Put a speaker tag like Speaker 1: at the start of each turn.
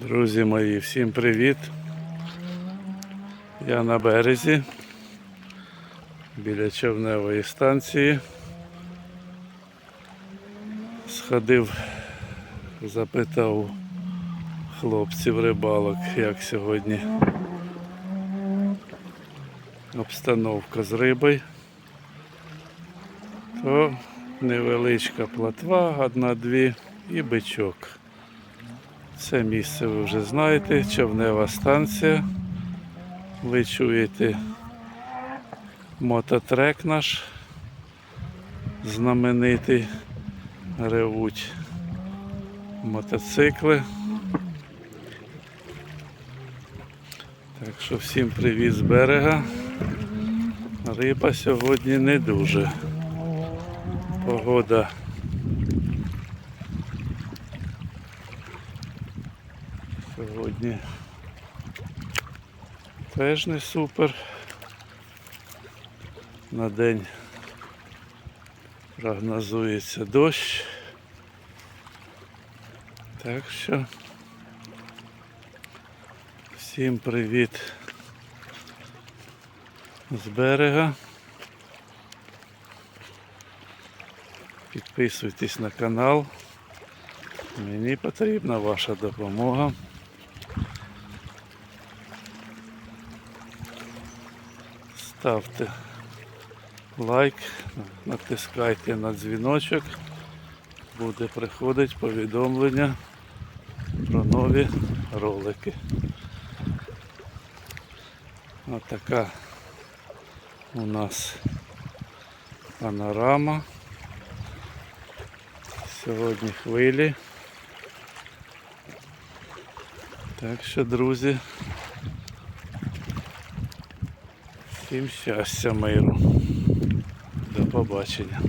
Speaker 1: Друзі мої, всім привіт. Я на березі біля човневої станції. Сходив, запитав хлопців рибалок, як сьогодні обстановка з рибою. То невеличка платва, одна-дві і бичок. Це місце ви вже знаєте, човнева станція. Ви чуєте мототрек наш знаменитий. Ревуть мотоцикли. Так що всім привіт з берега. Риба сьогодні не дуже. Погода Сьогодні теж не супер. На день прогнозується дощ. Так що всім привіт з берега. Підписуйтесь на канал. Мені потрібна ваша допомога. Ставте лайк, натискайте на дзвіночок, буде приходити повідомлення про нові ролики. Ось така у нас панорама. Сьогодні хвилі. Так що, друзі, всім щастя, миру. До побачення.